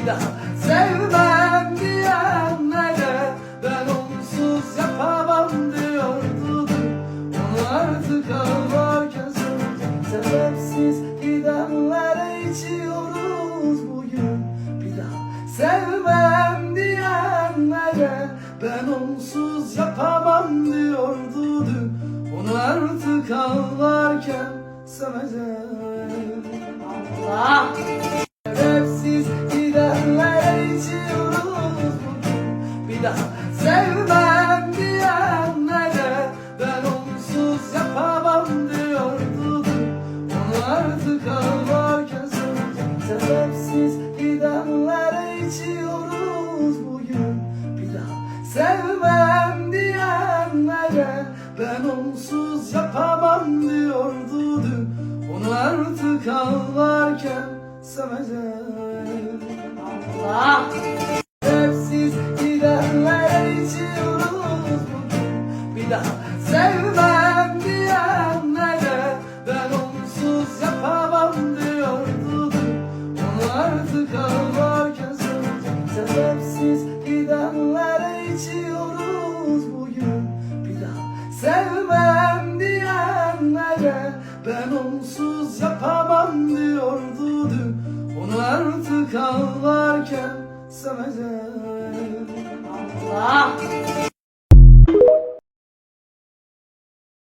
bir daha Sevmem diyenlere ben onsuz yapamam diyordu Onu artık ağlar gözümde Sebepsiz gidenlere içiyoruz bugün. Bir daha Sevmem diyenlere ben onsuz yapamam diyordu dün. Onu artık ağlarken seveceğim. Allah! İçiyoruz bugün Bir daha sevmem Ben onsuz yapamam diyordu. Onu artık söyleyeceğim Sebepsiz gidenlere içiyoruz bugün. Bir daha sevmem Ben onsuz yapamam diyordu dün Onu artık ağlarken seveceğim gidenlere içiyoruz bugün. Bir daha sevmem diyenlere Ben onsuz yapamam diyordu. Onu artık ağlarken Sebepsiz gidenlere içiyoruz bugün. Bir daha sevmem diyenlere Ben onsuz yapamam diyordu Onu artık ağlarken seveceğim Allah!